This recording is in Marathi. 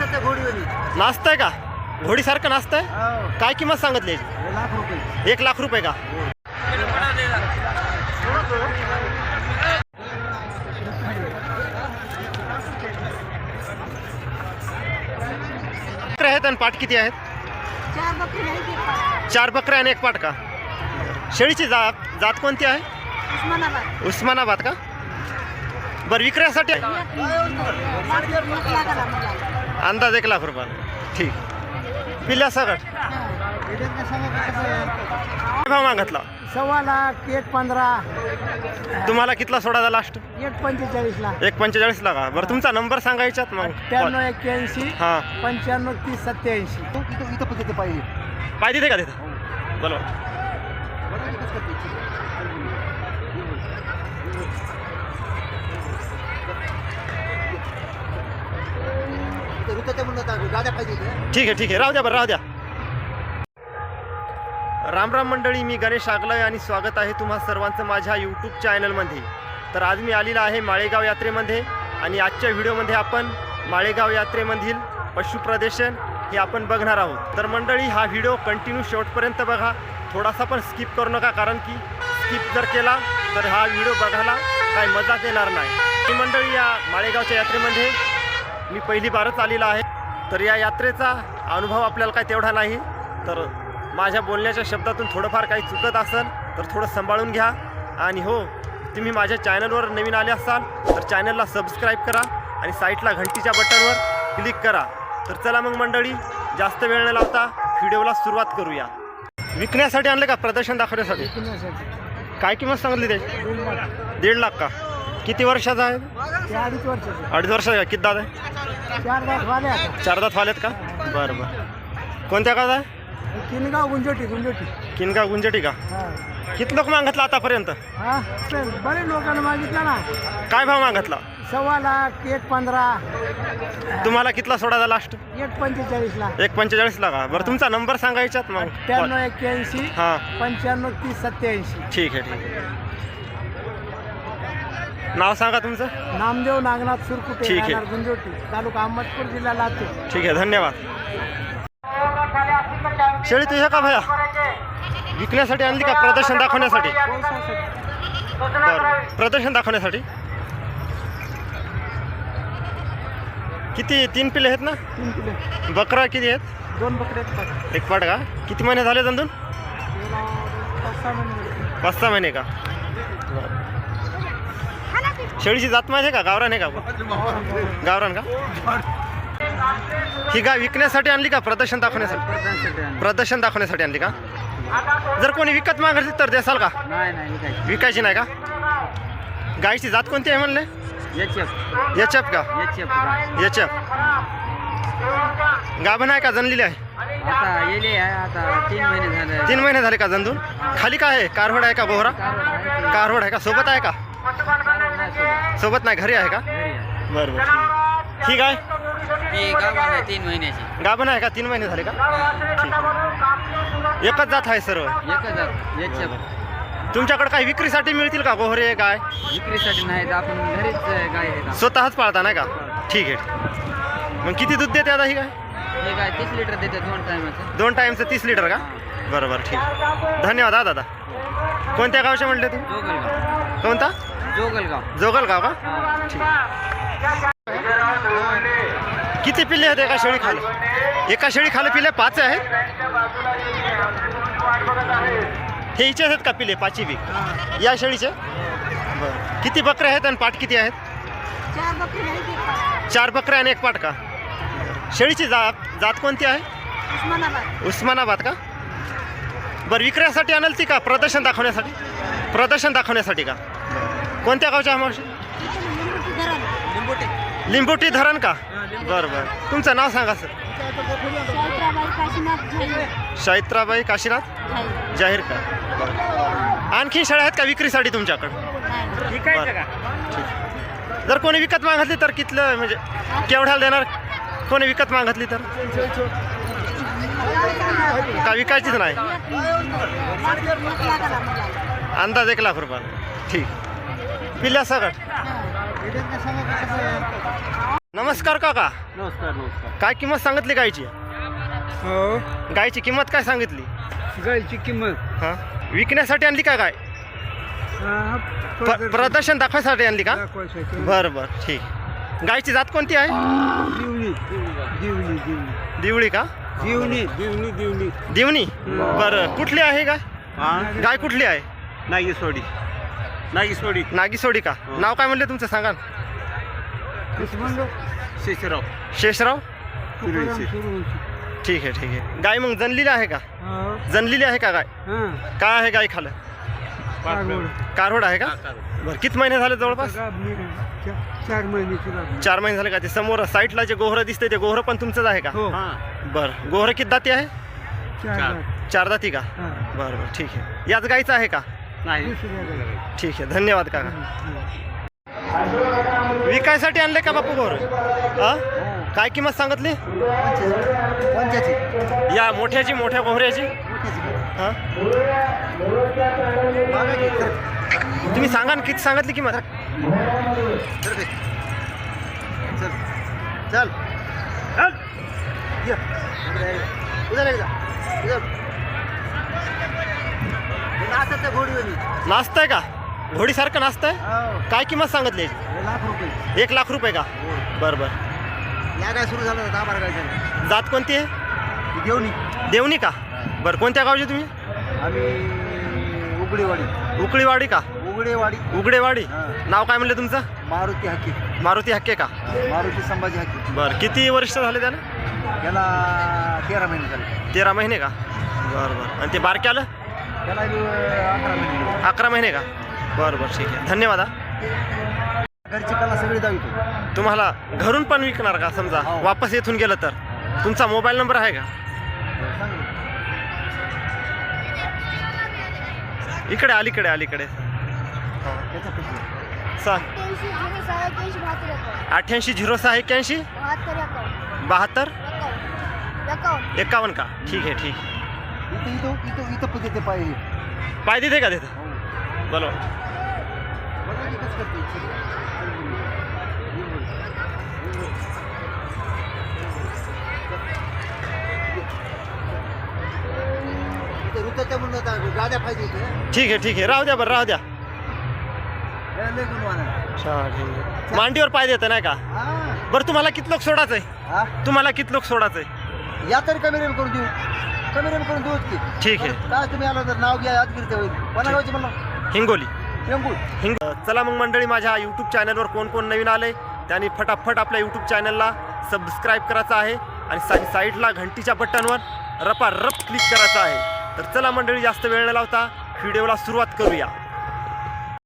नाचतात त्या घोडीवरी नाचतंय का? घोडीसारखं नाचतंय हो. काय किंमत सांगितली याची? लाख रुपये. एक लाख रुपये का? बकरे आहेत आणि पाठ किती आहेत? चार बकरी आहे की पाच? चार बकऱ्या आणि एक पाठ का? शेळीची जात जात कोणती आहे? उस्मानाबाद. उस्मानाबाद का? बरं एक एक मला अंदाज एक लाख रुपये. ठीक. आहे? काय भाव मागितला. सव्वा लाख एक पंधरा. तुम्हाला कितला सोडायचा लास्ट एक पंचेचाळीसला एक पंचेचाळीस लागा बरं तुमचा नंबर सांगा याच्यात मग. अठ्ठ्याण्णव एक्क्याऐंशी हां. पंच्याण्णव तीस सत्याऐंशी. इथं पाहिजे पाय. तिथे का तिथं? बोला ठीक आहे ठीक आहे. राहू द्या बरं राहू द्या. राम राम मंडळी मी गणेश आगलाय आणि स्वागत आहे तुम्हा सर्वांचं माझ्या यूट्यूब चॅनलमध्ये तर आज मी आलेला आहे माळेगाव यात्रेमध्ये आणि आजच्या व्हिडिओमध्ये आपण माळेगाव यात्रेमधील पशुप्रदर्शन हे आपण बघणार आहोत. तर मंडळी हा व्हिडिओ कंटिन्यू शेवटपर्यंत बघा. थोडासा पण स्किप करू नका कारण की स्किप जर केला तर हा व्हिडिओ बघायला काही मजाच येणार नाही. ही मंडळी या माळेगावच्या यात्रेमध्ये मी पहिली बारच आलेला आहे. तर या यात्रेचा अनुभव आपल्याला काय तेवढा नाही. तर माझ्या बोलण्याच्या शब्दातून थोडंफार काही चुकत असेल तर थोडं सांभाळून घ्या. आणि हो तुम्ही माझ्या चॅनलवर नवीन आले असाल तर चॅनलला सबस्क्राईब करा आणि साईटला घंटीच्या बटनवर क्लिक करा. तर चला मग मंडळी जास्त वेळ न लावता व्हिडिओला सुरुवात करूया. विकण्यासाठी आणले का? प्रदर्शन दाखवण्यासाठी? काय किंमत सांगितली त्याची दीड लाख का? किती वर्षाचा आहे? ते अडीच वर्षाचे. अडीच वर्षाचा का किती दादा आहे? चार दात वाले आता चार दात वालेत का? बरं बरं. कोणत्या गावात आहे? किनगाव गुंजोटी गुंजोटी. किनगा गुंजटी का? हा. किती लोक मागितला आतापर्यंत? हा? तर बरेच लोकांना मागितलं ना. काय भाव मागितला? सव्वा लाख एक पंधरा. तुम्हाला कितला सोडायचा लास्ट एक पंचेचाळीसला एक पंचेचाळीसला का बरं तुमचा नंबर सांगा याच्यात मग. अठ्ठ्याण्णव एक्क्याऐंशी हां. पंच्याण्णव तीस सत्याऐंशी. ठीक आहे ठीक आहे. नाव सांगा तुमचं? नामदेव नागनाथ सुरकुटे ठीक आहे. राहणार गुंजोटी तालुका अहमदपूर जिल्हा लातूर. ठीक आहे धन्यवाद. शेळी तुझ्या का भया? विकण्यासाठी आणली का प्रदर्शन दाखवण्यासाठी? बरं प्रदर्शन दाखवण्यासाठी? किती तीन पिले आहेत ना? तीन किलो बकरा किती आहेत? दोन बकरे आहेत बघ. एक पाट का किती महिने झाले तंदून त्याला पाच सहा महिने. झाले. पाच सहा महिने का? शेळीची जात माहिती आहे का? गावरान आहे का गावरान का? ही गाय विकण्यासाठी आणली का? प्रदर्शन दाखवण्यासाठी? प्रदर्शन दाखवण्यासाठी आणली का? जर कोणी विकत मागायची तर देसाल का? नाही नाही विकायची. नाही का? गायची जात कोणती आहे म्हणले. एच एफ का. एच एफ गाभण आहे का? जनलेली आहे? तीन महिने झाले. का जनदून खाली काय आहे? कारवड आहे का? बोहरा? कारवड आहे का? सोबत आहे का? सोबत नाही घरी आहे का? बरं बरं. ठीक आहे. आहे तीन महिन्याची. गाभण आहे का? तीन महिने झाले का? ठीक आहे. एकच जात आहे सर्व. एकच आहे. आहे. तुमच्याकडे काही विक्रीसाठी मिळतील का गोहरे गाय विक्रीसाठी नाही तर आपण घरीच गाय आहे स्वतःच पाळता नाही का? ठीक आहे. मग किती दूध देते आता ही गाय? हे गाय तीस लिटर देते दोन टायमाचं. दोन टाईमचं तीस लिटर का? बरं बरं ठीक धन्यवाद हा दादा. कोणत्या गावचे म्हटले तू जोगलगाव. कोणता? जोगलगाव. जोगलगाव का? ठीक. किती पिल्ले आहेत एका शेळी खाली? एका शेळी खाली पिल्ले पाच आहेत? हे हिचे आहेत का पिल्ले पाचही बी? या शेळीचे? बरं. किती बकरे आहेत आणि पाठ किती आहेत? चार बकरी आहे की पाच? चार बकऱ्या आणि एक पाठ का? शेळीची जात जात कोणती आहे? उस्मानाबाद. उस्मानाबाद का? बरं विक्रीसाठी आणल ती का? प्रदर्शन दाखवण्यासाठी? प्रदर्शन दाखवण्यासाठी का? कोणत्या गावच्या मावशी लिंबोटी धरण का बरं बरं तुमचं नाव सांगा सर सावित्राबाई काशीनाथ जाहीर का बरं. आणखी शेळ्या आहेत का विक्रीसाठी तुमच्याकडं नाही बरं. ठीक जर कोणी विकत मागितली तर कितलं म्हणजे केवढ्याला देणार कोणी विकत मागितली तर का विकायचीच नाही अंदाज एक लाख रुपये ठीक पिल्ल्या सगळं नमस्कार काका. नमस्कार नमस्कार. काय किंमत सांगितली गायची हो. गायची किंमत काय सांगितली? गायची किंमत. हां. विकण्यासाठी आणली का गाय? प्रदर्शन दाखवायसाठी आणली का. बरं बरं. ठीक. गायची जात कोणती आहे? दिवणी दिवणी दिवणी दिवळी का? दिवणी दिवणी दिवणी? दिवणी बरं. कुठली आहे गाय? गाय कुठली आहे? नागेश्वरी. नागेश्वरी नागीसोडी का? नाव काय म्हणले तुमचं? सांगा शेषराव. शेषराव. ठीक आहे ठीक आहे. गाय मग जनलेली आहे का? हो. जनलेली आहे का गाय? हा. काय आहे गाय खालं. कारवड. आहे का? बरं किती महिने झाले जवळपास? चार महिन्याची. चार महिने झाले का? ते समोर साईडला जे गोहरं दिसते ते गोहरं पण तुमचंच आहे का? हो. बरं गोहरं किती दाती आहे? चार. दात. चार दाती का? हा. बरं बरं ठीक आहे. याच गायचं आहे का? गाई. ठीक आहे धन्यवाद काका. विकायसाठी आणले का बापू गोर हा? काय किंमत सांगितली? या मोठ्याची मोठ्या गोहऱ्याची हा? तुम्ही सांगा ना किती सांगितली किंमत? चल. ये. नाचत घोडीवली नाचताय का? घोडीसारखं नाचताय? काय किंमत सांगितली? याची? लाख रुपये. एक लाख रुपये का? बरं बरं. या काय सुरू झालं दहा बारा झालं जात कोणती आहे? घेऊन देवणी का? बरं कोणत्या गावची तुम्ही? आम्ही उगडेवाडी. उकळीवाडी का? उगडेवाडी. उगडेवाडी. हा. नाव काय म्हणले तुमचं? मारुती हक्की मारुती हक्के का? मारुती संभाजी हक्की बरं किती वर्ष झाले त्याला? याला तेरा महिने झाले. तेरा महिने का? बरं बरं. आणि ते बारक्याला अकरा महिने झाले. अकरा महिने का? बरं बरं ठीक आहे. धन्यवाद हा. घरची कला सगळी दावितो तुम्हाला घरून पण विकणार का समजा? हो. वापस येथून गेलं तर? तुमचा मोबाईल नंबर आहे का? इकडे अलीकडे अलीकडे. हा. पैसे सांग अठ्ठ्याऐंशी झिरो सहा एक्क्याऐंशी? बहात्तर एकावन्न का? ठीक आहे ठीक आहे. इथं इथं इथं इथं पण देते पाय. पाय देते का देतं. बोलो बघा की कसं करते. इथं ऋतूच्या म्हणून आता गाड्या पाहिजे इथे ठीक आहे ठीक आहे राहू द्या बरं राहू द्या लय गुणवान आहे. अच्छा ठीक आहे मांडीवर पाय देतं नाही का हा. बरं तुम्हाला किती लोक सोडायचं आहे हा? तुम्हाला किती लोक सोडायचं आहे या तरी कमी रेम करून देऊ कमी रेम करून देऊच की. ठीक आहे. काय तुम्ही आला तर नाव घ्या यादगिरी होईल म्हणलं? हिंगोली. टेंबू हिंग चला मग मंडळी माझ्या यूट्यूब चॅनलवर कोण कोण नवीन आले त्यांनी फटाफट आपल्या यूट्यूब चॅनलला सबस्क्राईब करायचं आहे आणि साई साईडला घंटीच्या बटनवर रपा रप क्लिक करायचं आहे. तर चला मंडळी जास्त वेळ न लावता व्हिडिओला सुरुवात करूया.